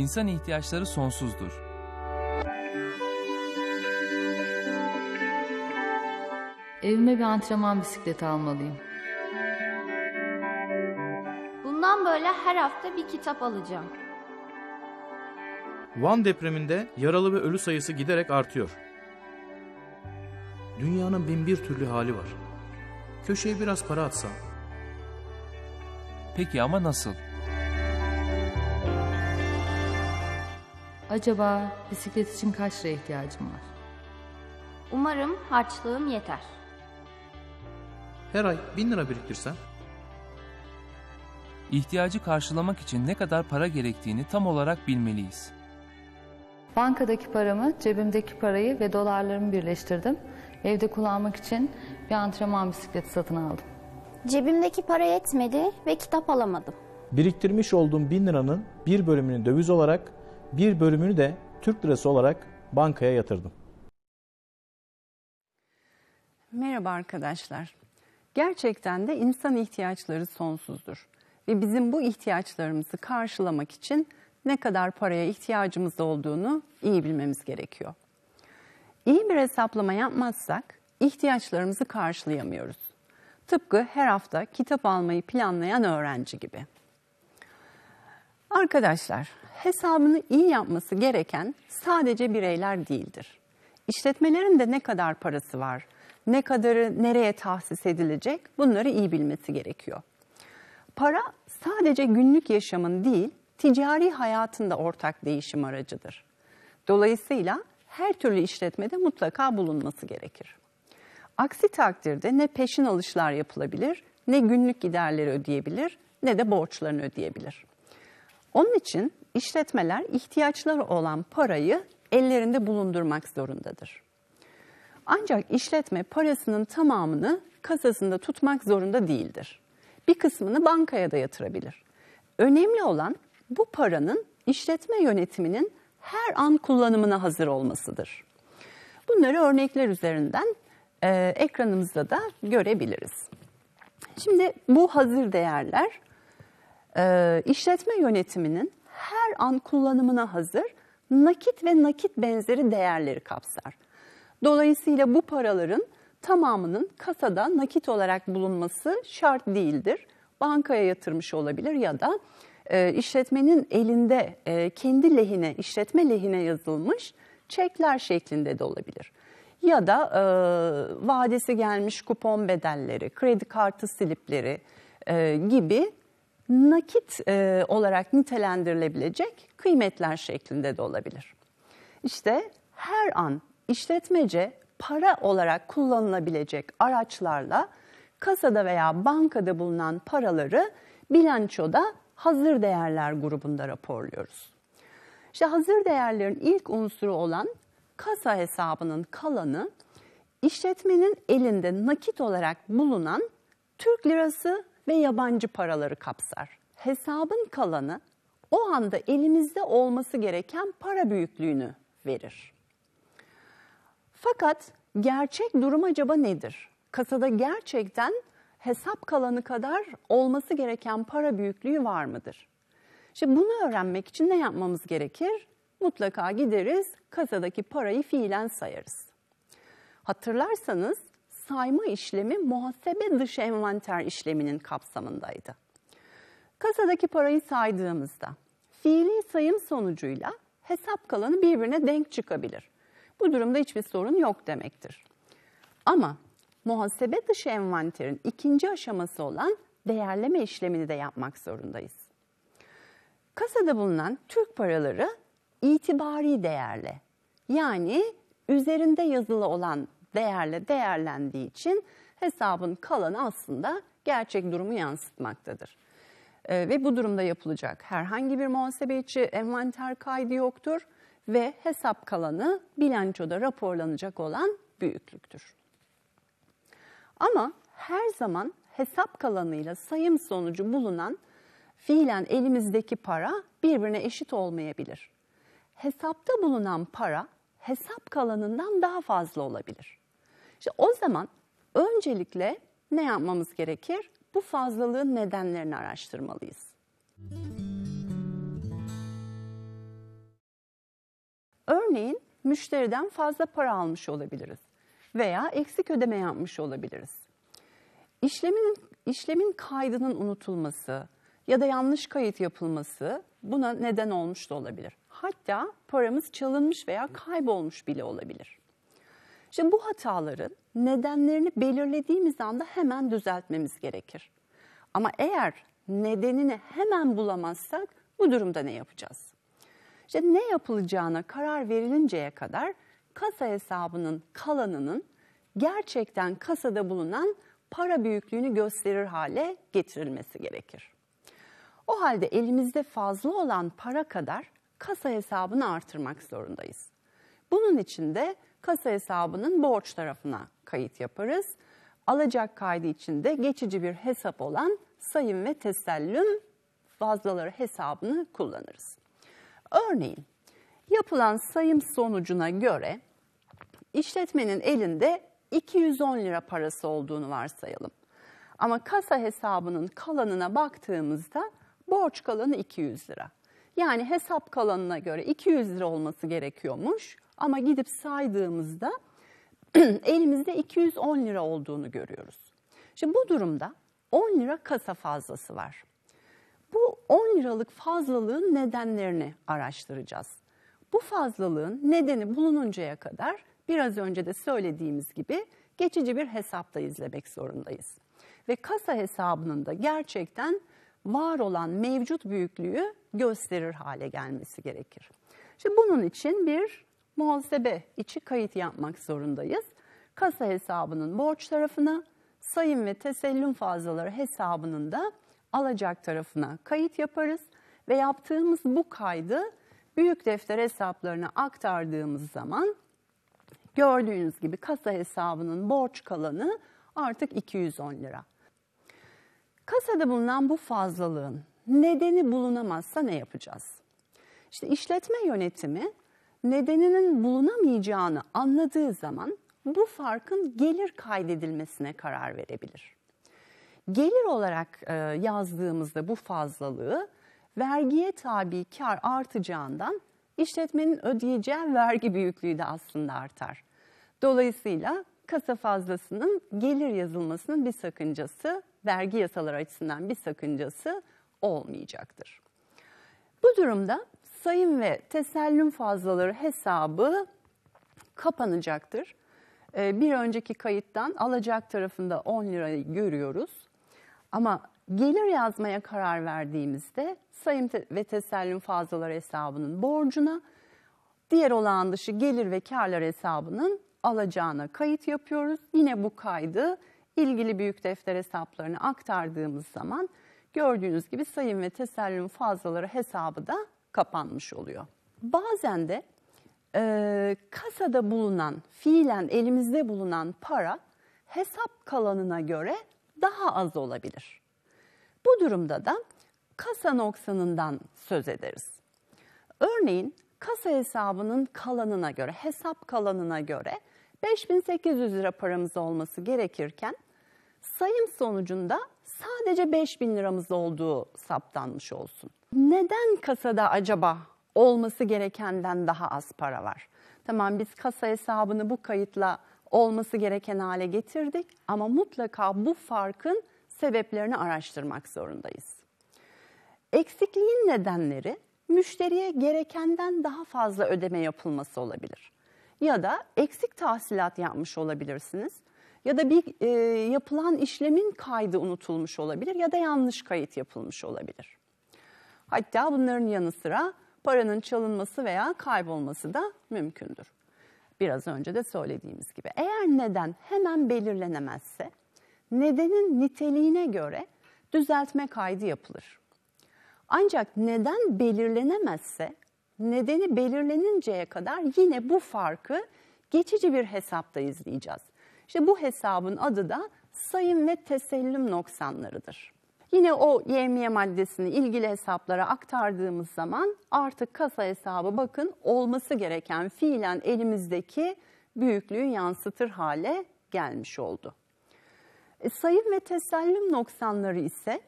İnsan ihtiyaçları sonsuzdur. Evime bir antrenman bisikleti almalıyım. Bundan böyle her hafta bir kitap alacağım. Van depreminde yaralı ve ölü sayısı giderek artıyor. Dünyanın bin bir türlü hali var. Köşeye biraz para atsam. Peki ama nasıl? Acaba bisiklet için kaç liraya ihtiyacım var? Umarım harçlığım yeter. Her ay bin lira biriktirsem. İhtiyacı karşılamak için ne kadar para gerektiğini tam olarak bilmeliyiz. Bankadaki paramı, cebimdeki parayı ve dolarlarımı birleştirdim. Evde kullanmak için bir antrenman bisikleti satın aldım. Cebimdeki para yetmedi ve kitap alamadım. Biriktirmiş olduğum bin liranın bir bölümünü döviz olarak, bir bölümünü de Türk lirası olarak bankaya yatırdım. Merhaba arkadaşlar. Gerçekten de insan ihtiyaçları sonsuzdur. Ve bizim bu ihtiyaçlarımızı karşılamak için ne kadar paraya ihtiyacımız olduğunu iyi bilmemiz gerekiyor. İyi bir hesaplama yapmazsak ihtiyaçlarımızı karşılayamıyoruz. Tıpkı her hafta kitap almayı planlayan öğrenci gibi. Arkadaşlar, hesabını iyi yapması gereken sadece bireyler değildir. İşletmelerin de ne kadar parası var, ne kadarı nereye tahsis edilecek bunları iyi bilmesi gerekiyor. Para sadece günlük yaşamın değil, ticari hayatında ortak değişim aracıdır. Dolayısıyla her türlü işletmede mutlaka bulunması gerekir. Aksi takdirde ne peşin alışlar yapılabilir, ne günlük giderleri ödeyebilir, ne de borçlarını ödeyebilir. Onun için işletmeler ihtiyaçları olan parayı ellerinde bulundurmak zorundadır. Ancak işletme parasının tamamını kasasında tutmak zorunda değildir. Bir kısmını bankaya da yatırabilir. Önemli olan bu paranın işletme yönetiminin her an kullanımına hazır olmasıdır. Bunları örnekler üzerinden e, ekranımızda da görebiliriz. Şimdi bu hazır değerler e, işletme yönetiminin her an kullanımına hazır nakit ve nakit benzeri değerleri kapsar. Dolayısıyla bu paraların tamamının kasada nakit olarak bulunması şart değildir. Bankaya yatırmış olabilir ya da e, işletmenin elinde e, kendi lehine, işletme lehine yazılmış çekler şeklinde de olabilir. Ya da e, vadesi gelmiş kupon bedelleri, kredi kartı slipleri e, gibi nakit e, olarak nitelendirilebilecek kıymetler şeklinde de olabilir. İşte her an işletmece para olarak kullanılabilecek araçlarla kasada veya bankada bulunan paraları bilançoda hazır değerler grubunda raporluyoruz. İşte hazır değerlerin ilk unsuru olan kasa hesabının kalanı işletmenin elinde nakit olarak bulunan Türk lirası ve yabancı paraları kapsar. Hesabın kalanı o anda elimizde olması gereken para büyüklüğünü verir. Fakat gerçek durum acaba nedir? Kasada gerçekten hesap kalanı kadar olması gereken para büyüklüğü var mıdır? Şimdi bunu öğrenmek için ne yapmamız gerekir? Mutlaka gideriz, kasadaki parayı fiilen sayarız. Hatırlarsanız sayma işlemi muhasebe dışı envanter işleminin kapsamındaydı. Kasadaki parayı saydığımızda fiili sayım sonucuyla hesap kalanı birbirine denk çıkabilir. Bu durumda hiçbir sorun yok demektir. Ama muhasebe dışı envanterin ikinci aşaması olan değerleme işlemini de yapmak zorundayız. Kasada bulunan Türk paraları itibari değerle yani üzerinde yazılı olan değerle değerlendiği için hesabın kalanı aslında gerçek durumu yansıtmaktadır. Ee, ve bu durumda yapılacak herhangi bir muhasebe içi envanter kaydı yoktur ve hesap kalanı bilançoda raporlanacak olan büyüklüktür. Ama her zaman hesap kalanıyla sayım sonucu bulunan fiilen elimizdeki para birbirine eşit olmayabilir. Hesapta bulunan para hesap kalanından daha fazla olabilir. İşte o zaman öncelikle ne yapmamız gerekir? Bu fazlalığın nedenlerini araştırmalıyız. Örneğin müşteriden fazla para almış olabiliriz veya eksik ödeme yapmış olabiliriz. İşlemin, işlemin kaydının unutulması ya da yanlış kayıt yapılması buna neden olmuş da olabilir. Hatta paramız çalınmış veya kaybolmuş bile olabilir. Şimdi bu hataların nedenlerini belirlediğimiz anda hemen düzeltmemiz gerekir. Ama eğer nedenini hemen bulamazsak bu durumda ne yapacağız? İşte ne yapılacağına karar verilinceye kadar kasa hesabının kalanının gerçekten kasada bulunan para büyüklüğünü gösterir hale getirilmesi gerekir. O halde elimizde fazla olan para kadar kasa hesabını artırmak zorundayız. Bunun için de kasa hesabının borç tarafına kayıt yaparız. Alacak kaydı için de geçici bir hesap olan sayım ve tesellüm fazlaları hesabını kullanırız. Örneğin yapılan sayım sonucuna göre işletmenin elinde 210 lira parası olduğunu varsayalım. Ama kasa hesabının kalanına baktığımızda borç kalanı 200 lira. Yani hesap kalanına göre 200 lira olması gerekiyormuş ama gidip saydığımızda elimizde 210 lira olduğunu görüyoruz. Şimdi bu durumda 10 lira kasa fazlası var. Bu 10 liralık fazlalığın nedenlerini araştıracağız. Bu fazlalığın nedeni bulununcaya kadar biraz önce de söylediğimiz gibi geçici bir hesapta izlemek zorundayız. Ve kasa hesabının da gerçekten var olan mevcut büyüklüğü gösterir hale gelmesi gerekir. Şimdi bunun için bir muhasebe içi kayıt yapmak zorundayız. Kasa hesabının borç tarafına, sayım ve tesellüm fazlaları hesabının da alacak tarafına kayıt yaparız ve yaptığımız bu kaydı büyük defter hesaplarına aktardığımız zaman gördüğünüz gibi kasa hesabının borç kalanı artık 210 lira. Kasada bulunan bu fazlalığın nedeni bulunamazsa ne yapacağız? İşte işletme yönetimi nedeninin bulunamayacağını anladığı zaman bu farkın gelir kaydedilmesine karar verebilir. Gelir olarak e, yazdığımızda bu fazlalığı vergiye tabi kar artacağından işletmenin ödeyeceği vergi büyüklüğü de aslında artar. Dolayısıyla kasa fazlasının gelir yazılmasının bir sakıncası, vergi yasaları açısından bir sakıncası olmayacaktır. Bu durumda sayım ve tesellüm fazlaları hesabı kapanacaktır. Ee, bir önceki kayıttan alacak tarafında 10 lirayı görüyoruz. Ama gelir yazmaya karar verdiğimizde sayım ve tesellüm fazlaları hesabının borcuna, diğer olağan dışı gelir ve karlar hesabının alacağına kayıt yapıyoruz. Yine bu kaydı ilgili büyük defter hesaplarına aktardığımız zaman gördüğünüz gibi sayım ve tesellüm fazlaları hesabı da kapanmış oluyor. Bazen de e, kasada bulunan, fiilen elimizde bulunan para hesap kalanına göre daha az olabilir. Bu durumda da kasa noksanından söz ederiz. Örneğin kasa hesabının kalanına göre, hesap kalanına göre 5800 lira paramız olması gerekirken sayım sonucunda sadece 5000 liramız olduğu saptanmış olsun. Neden kasada acaba olması gerekenden daha az para var? Tamam biz kasa hesabını bu kayıtla olması gereken hale getirdik ama mutlaka bu farkın sebeplerini araştırmak zorundayız. Eksikliğin nedenleri müşteriye gerekenden daha fazla ödeme yapılması olabilir. Ya da eksik tahsilat yapmış olabilirsiniz. Ya da bir e, yapılan işlemin kaydı unutulmuş olabilir ya da yanlış kayıt yapılmış olabilir. Hatta bunların yanı sıra paranın çalınması veya kaybolması da mümkündür. Biraz önce de söylediğimiz gibi. Eğer neden hemen belirlenemezse nedenin niteliğine göre düzeltme kaydı yapılır. Ancak neden belirlenemezse nedeni belirleninceye kadar yine bu farkı geçici bir hesapta izleyeceğiz. İşte bu hesabın adı da sayım ve tesellüm noksanlarıdır. Yine o yevmiye maddesini ilgili hesaplara aktardığımız zaman artık kasa hesabı bakın olması gereken fiilen elimizdeki büyüklüğü yansıtır hale gelmiş oldu. E, sayım ve tesellüm noksanları ise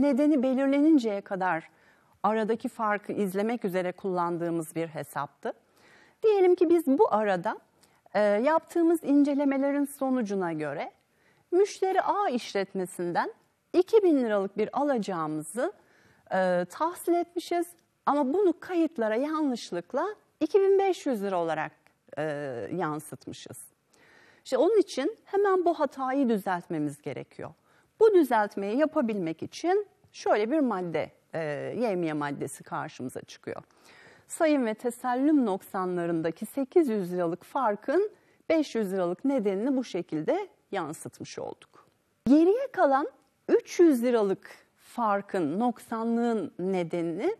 nedeni belirleninceye kadar aradaki farkı izlemek üzere kullandığımız bir hesaptı. Diyelim ki biz bu arada e, yaptığımız incelemelerin sonucuna göre müşteri A işletmesinden 2000 liralık bir alacağımızı e, tahsil etmişiz ama bunu kayıtlara yanlışlıkla 2500 lira olarak e, yansıtmışız. İşte onun için hemen bu hatayı düzeltmemiz gerekiyor. Bu düzeltmeyi yapabilmek için şöyle bir madde, e, yevmiye maddesi karşımıza çıkıyor. Sayım ve tesellüm noksanlarındaki 800 liralık farkın 500 liralık nedenini bu şekilde yansıtmış olduk. Geriye kalan 300 liralık farkın, noksanlığın nedenini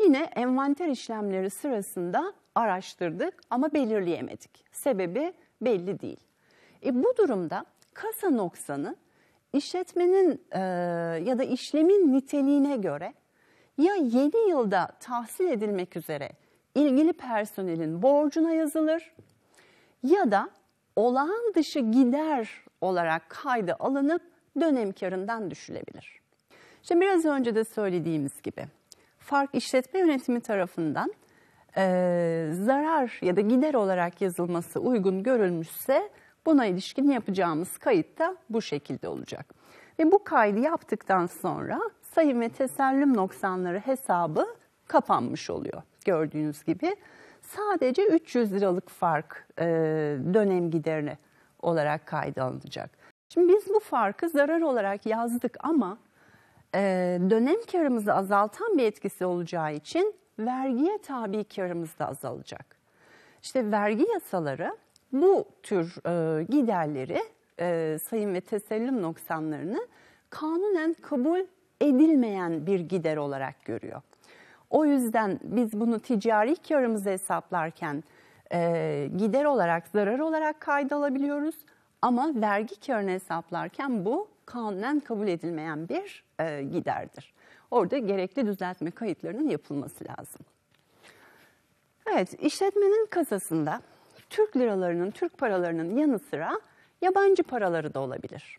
yine envanter işlemleri sırasında araştırdık ama belirleyemedik. Sebebi belli değil. E bu durumda kasa noksanı işletmenin e, ya da işlemin niteliğine göre ya 7 yılda tahsil edilmek üzere ilgili personelin borcuna yazılır ya da olağan dışı gider olarak kayda alınıp dönem karından düşülebilir. Şimdi biraz önce de söylediğimiz gibi fark işletme yönetimi tarafından e, zarar ya da gider olarak yazılması uygun görülmüşse buna ilişkin yapacağımız kayıt da bu şekilde olacak. Ve bu kaydı yaptıktan sonra sayım ve tesellüm noksanları hesabı kapanmış oluyor gördüğünüz gibi. Sadece 300 liralık fark e, dönem giderini olarak kayda. Şimdi biz bu farkı zarar olarak yazdık ama e, dönem karımızı azaltan bir etkisi olacağı için vergiye tabi karımız da azalacak. İşte vergi yasaları bu tür e, giderleri, e, sayım ve tesellüm noksanlarını kanunen kabul edilmeyen bir gider olarak görüyor. O yüzden biz bunu ticari karımızı hesaplarken e, gider olarak, zarar olarak kayda alabiliyoruz. Ama vergi karını hesaplarken bu kanunen kabul edilmeyen bir e, giderdir. Orada gerekli düzeltme kayıtlarının yapılması lazım. Evet, işletmenin kasasında Türk liralarının, Türk paralarının yanı sıra yabancı paraları da olabilir.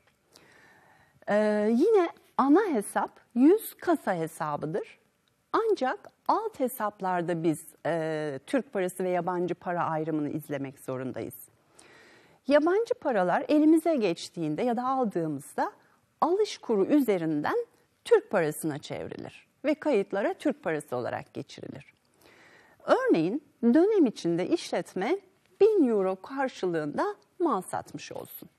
Ee, yine ana hesap 100 kasa hesabıdır. Ancak alt hesaplarda biz e, Türk parası ve yabancı para ayrımını izlemek zorundayız. Yabancı paralar elimize geçtiğinde ya da aldığımızda alış kuru üzerinden Türk parasına çevrilir ve kayıtlara Türk parası olarak geçirilir. Örneğin dönem içinde işletme 1000 euro karşılığında mal satmış olsun.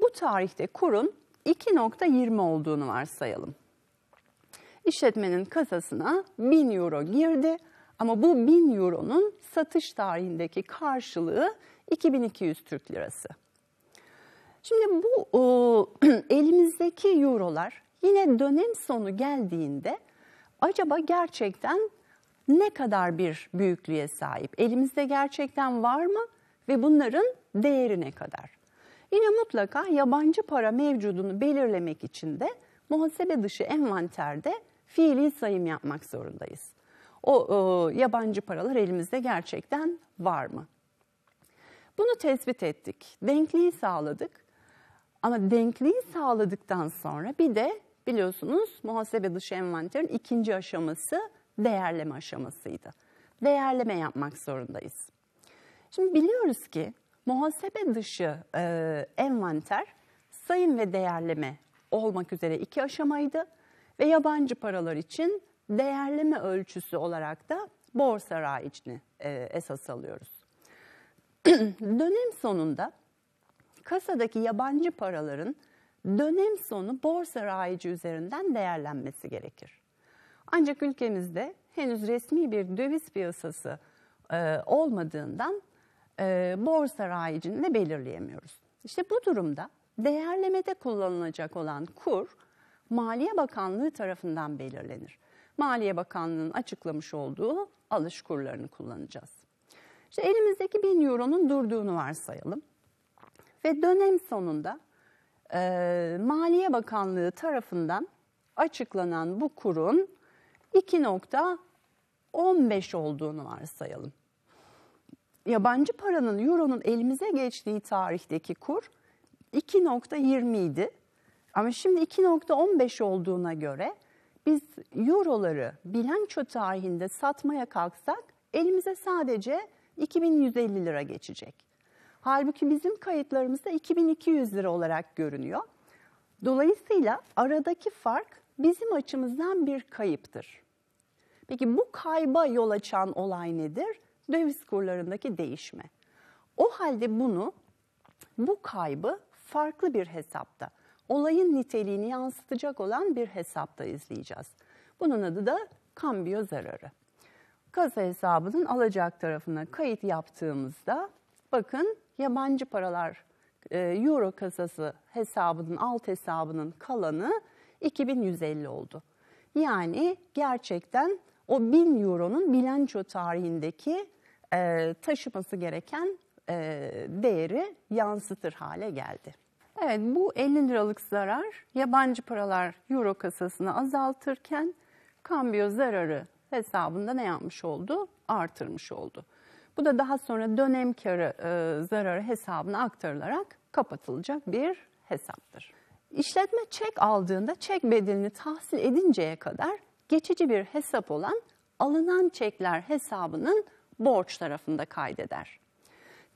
Bu tarihte kurun 2.20 olduğunu varsayalım. İşletmenin kasasına 1000 euro girdi ama bu 1000 euronun satış tarihindeki karşılığı 2200 Türk lirası. Şimdi bu o, elimizdeki eurolar yine dönem sonu geldiğinde acaba gerçekten ne kadar bir büyüklüğe sahip? Elimizde gerçekten var mı ve bunların değeri ne kadar? Yine mutlaka yabancı para mevcudunu belirlemek için de muhasebe dışı envanterde fiili sayım yapmak zorundayız. O, o yabancı paralar elimizde gerçekten var mı? Bunu tespit ettik. Denkliği sağladık. Ama denkliği sağladıktan sonra bir de biliyorsunuz muhasebe dışı envanterin ikinci aşaması değerleme aşamasıydı. Değerleme yapmak zorundayız. Şimdi biliyoruz ki muhasebe dışı e, envanter sayım ve değerleme olmak üzere iki aşamaydı ve yabancı paralar için değerleme ölçüsü olarak da borsa raicini e, esas alıyoruz. Dönem sonunda kasadaki yabancı paraların dönem sonu borsa raici üzerinden değerlenmesi gerekir. Ancak ülkemizde henüz resmi bir döviz piyasası e, olmadığından e, borsa rayicini belirleyemiyoruz. İşte bu durumda değerlemede kullanılacak olan kur Maliye Bakanlığı tarafından belirlenir. Maliye Bakanlığı'nın açıklamış olduğu alış kurlarını kullanacağız. İşte elimizdeki 1000 euronun durduğunu varsayalım. Ve dönem sonunda e, Maliye Bakanlığı tarafından açıklanan bu kurun 2.15 olduğunu varsayalım. Yabancı paranın, euronun elimize geçtiği tarihteki kur 2.20 idi. Ama şimdi 2.15 olduğuna göre biz euroları bilanço tarihinde satmaya kalksak elimize sadece 2150 lira geçecek. Halbuki bizim kayıtlarımızda 2200 lira olarak görünüyor. Dolayısıyla aradaki fark bizim açımızdan bir kayıptır. Peki bu kayba yol açan olay nedir? Döviz kurlarındaki değişme. O halde bunu, bu kaybı farklı bir hesapta, olayın niteliğini yansıtacak olan bir hesapta izleyeceğiz. Bunun adı da kambiyo zararı. Kasa hesabının alacak tarafına kayıt yaptığımızda bakın yabancı paralar e, euro kasası hesabının alt hesabının kalanı 2150 oldu. Yani gerçekten o 1000 euronun bilanço tarihindeki e, taşıması gereken e, değeri yansıtır hale geldi. Evet bu 50 liralık zarar yabancı paralar euro kasasını azaltırken kambiyo zararı hesabında ne yapmış oldu? Artırmış oldu. Bu da daha sonra dönem karı e, zararı hesabına aktarılarak kapatılacak bir hesaptır. İşletme çek aldığında çek bedelini tahsil edinceye kadar geçici bir hesap olan alınan çekler hesabının borç tarafında kaydeder.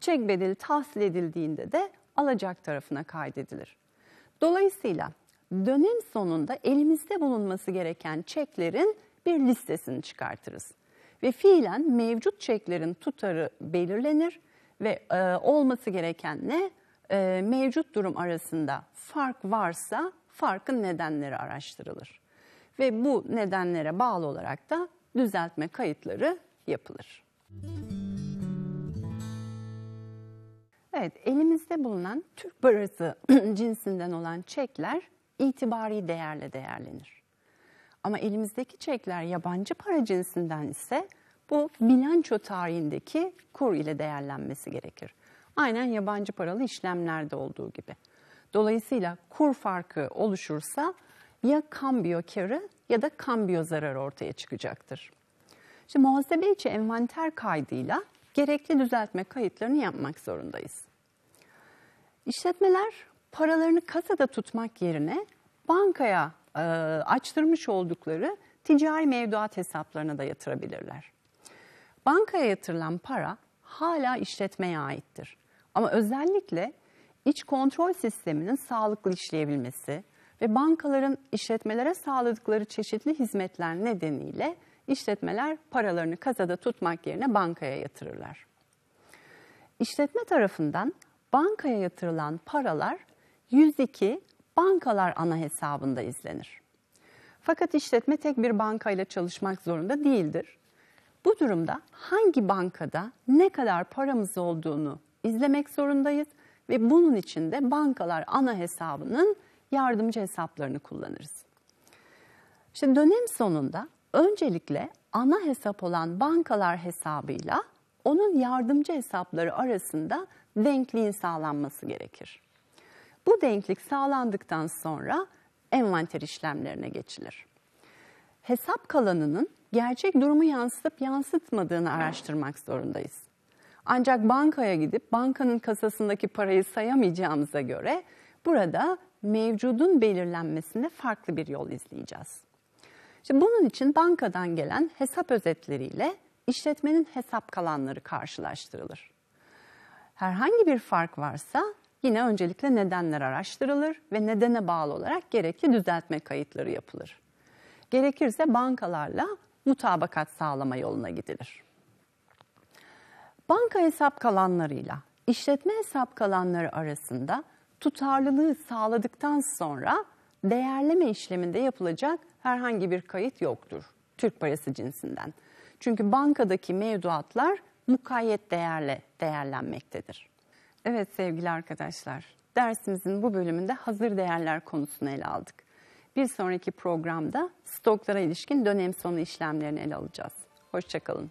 Çek bedeli tahsil edildiğinde de alacak tarafına kaydedilir. Dolayısıyla dönem sonunda elimizde bulunması gereken çeklerin bir listesini çıkartırız. Ve fiilen mevcut çeklerin tutarı belirlenir ve e, olması gereken ne? E, mevcut durum arasında fark varsa farkın nedenleri araştırılır. Ve bu nedenlere bağlı olarak da düzeltme kayıtları yapılır. Evet, elimizde bulunan Türk parası cinsinden olan çekler itibari değerle değerlenir. Ama elimizdeki çekler yabancı para cinsinden ise bu bilanço tarihindeki kur ile değerlenmesi gerekir. Aynen yabancı paralı işlemlerde olduğu gibi. Dolayısıyla kur farkı oluşursa ya kambiyo karı ya da kambiyo zararı ortaya çıkacaktır. Şimdi muhasebe içi envanter kaydıyla gerekli düzeltme kayıtlarını yapmak zorundayız. İşletmeler paralarını kasada tutmak yerine bankaya e, açtırmış oldukları ticari mevduat hesaplarına da yatırabilirler. Bankaya yatırılan para hala işletmeye aittir. Ama özellikle iç kontrol sisteminin sağlıklı işleyebilmesi ve bankaların işletmelere sağladıkları çeşitli hizmetler nedeniyle işletmeler paralarını kasada tutmak yerine bankaya yatırırlar. İşletme tarafından bankaya yatırılan paralar 102 bankalar ana hesabında izlenir. Fakat işletme tek bir bankayla çalışmak zorunda değildir. Bu durumda hangi bankada ne kadar paramız olduğunu izlemek zorundayız ve bunun için de bankalar ana hesabının yardımcı hesaplarını kullanırız. Şimdi dönem sonunda öncelikle ana hesap olan bankalar hesabıyla onun yardımcı hesapları arasında denkliğin sağlanması gerekir. Bu denklik sağlandıktan sonra envanter işlemlerine geçilir. Hesap kalanının gerçek durumu yansıtıp yansıtmadığını araştırmak zorundayız. Ancak bankaya gidip bankanın kasasındaki parayı sayamayacağımıza göre burada mevcudun belirlenmesinde farklı bir yol izleyeceğiz. Şimdi bunun için bankadan gelen hesap özetleriyle işletmenin hesap kalanları karşılaştırılır. Herhangi bir fark varsa yine öncelikle nedenler araştırılır ve nedene bağlı olarak gerekli düzeltme kayıtları yapılır. Gerekirse bankalarla mutabakat sağlama yoluna gidilir. Banka hesap kalanlarıyla işletme hesap kalanları arasında tutarlılığı sağladıktan sonra değerleme işleminde yapılacak herhangi bir kayıt yoktur Türk parası cinsinden. Çünkü bankadaki mevduatlar mukayyet değerle değerlenmektedir. Evet sevgili arkadaşlar, dersimizin bu bölümünde hazır değerler konusunu ele aldık. Bir sonraki programda stoklara ilişkin dönem sonu işlemlerini ele alacağız. Hoşçakalın.